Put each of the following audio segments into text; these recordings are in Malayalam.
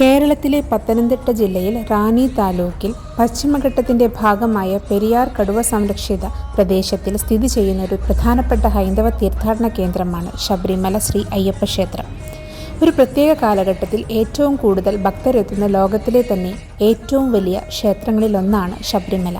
കേരളത്തിലെ പത്തനംതിട്ട ജില്ലയിൽ റാന്നി താലൂക്കിൽ പശ്ചിമഘട്ടത്തിന്റെ ഭാഗമായ പെരിയാർ കടുവ സംരക്ഷിത പ്രദേശത്തിൽ സ്ഥിതി ചെയ്യുന്ന ഒരു പ്രധാനപ്പെട്ട ഹൈന്ദവ തീർത്ഥാടന കേന്ദ്രമാണ് ശബരിമല ശ്രീ അയ്യപ്പ ക്ഷേത്രം. ഒരു പ്രത്യേക കാലഘട്ടത്തിൽ ഏറ്റവും കൂടുതൽ ഭക്തരെത്തുന്ന ലോകത്തിലെ തന്നെ ഏറ്റവും വലിയ ക്ഷേത്രങ്ങളിലൊന്നാണ് ശബരിമല.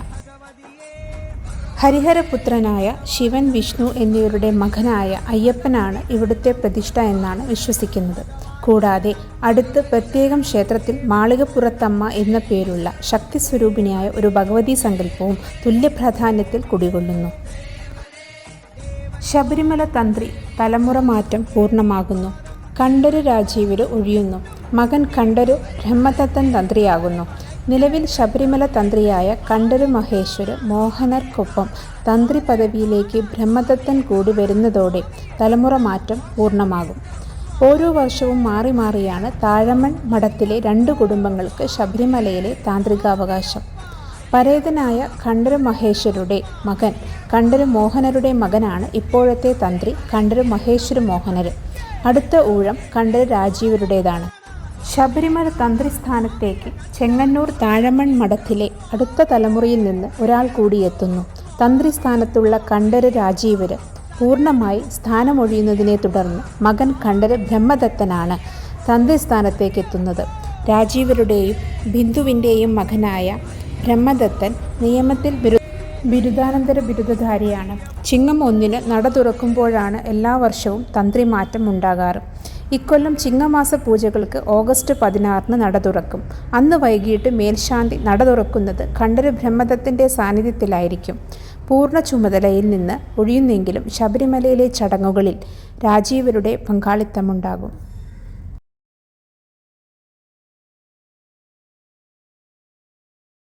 ഹരിഹരപുത്രനായ ശിവൻ വിഷ്ണു എന്നിവരുടെ മകനായ അയ്യപ്പനാണ് ഇവിടുത്തെ പ്രതിഷ്ഠ എന്നാണ് വിശ്വസിക്കുന്നത്. കൂടാതെ അടുത്ത് പ്രത്യേകം ക്ഷേത്രത്തിൽ മാളികപ്പുറത്തമ്മ എന്ന പേരുള്ള ശക്തി സ്വരൂപിണിയായ ഒരു ഭഗവതി സങ്കല്പവും തുല്യപ്രാധാന്യത്തിൽ കുടികൊള്ളുന്നു. ശബരിമല തന്ത്രി തലമുറ മാറ്റം പൂർണമാകുന്നു. കണ്ടരു രാജീവര് ഒഴിയുന്നു. മകൻ കണ്ടരു ബ്രഹ്മതത്തൻ തന്ത്രിയാകുന്നു. നിലവിൽ ശബരിമല തന്ത്രിയായ കണ്ടരു മഹേശ്വര് മോഹനർക്കൊപ്പം തന്ത്രി പദവിയിലേക്ക് ബ്രഹ്മദത്തൻ കൂടി വരുന്നതോടെ തലമുറ മാറ്റം പൂർണമാകും. ഓരോ വർഷവും മാറി മാറിയാണ് താഴമൺ മഠത്തിലെ രണ്ട് കുടുംബങ്ങൾക്ക് ശബരിമലയിലെ താന്ത്രികാവകാശം. പരേതനായ കണ്ടരു മഹേശ്വരുടെ മകൻ കണ്ടരു മോഹനരുടെ മകനാണ് ഇപ്പോഴത്തെ തന്ത്രി കണ്ടരു മഹേശ്വര മോഹനര്. അടുത്ത ഊഴം കണ്ടരു രാജീവരുടേതാണ്. ശബരിമല തന്ത്രി സ്ഥാനത്തേക്ക് ചെങ്ങന്നൂർ താഴമൺ മഠത്തിലെ അടുത്ത തലമുറയിൽ നിന്ന് ഒരാൾ കൂടി എത്തുന്നു. തന്ത്രി സ്ഥാനത്തുള്ള കണ്ടര് രാജീവര് പൂർണമായി സ്ഥാനമൊഴിയുന്നതിനെ തുടർന്ന് മകൻ കണ്ഠര് ബ്രഹ്മദത്തനാണ് തന്ത്രി സ്ഥാനത്തേക്ക് എത്തുന്നത്. രാജീവരുടെയും ബിന്ദുവിന്റെയും മകനായ ബ്രഹ്മദത്തൻ നിയമത്തിൽ ബിരു ബിരുദാനന്തര ബിരുദധാരിയാണ്. ചിങ്ങം ഒന്നിന് നട തുറക്കുമ്പോഴാണ് എല്ലാ വർഷവും തന്ത്രി മാറ്റം ഉണ്ടാകാറ്. ഇക്കൊല്ലം ചിങ്ങമാസ പൂജകൾക്ക് ഓഗസ്റ്റ് പതിനാറിന് നട തുറക്കും. അന്ന് വൈകിട്ട് മേൽശാന്തി നട തുറക്കുന്നത് കണ്ടര് ബ്രഹ്മദത്തിന്റെ സാന്നിധ്യത്തിലായിരിക്കും. പൂർണ ചുമതലയിൽ നിന്ന് ഒഴിയുന്നെങ്കിലും ശബരിമലയിലെ ചടങ്ങുകളിൽ രാജീവരുടെ പങ്കാളിത്തമുണ്ടാകും.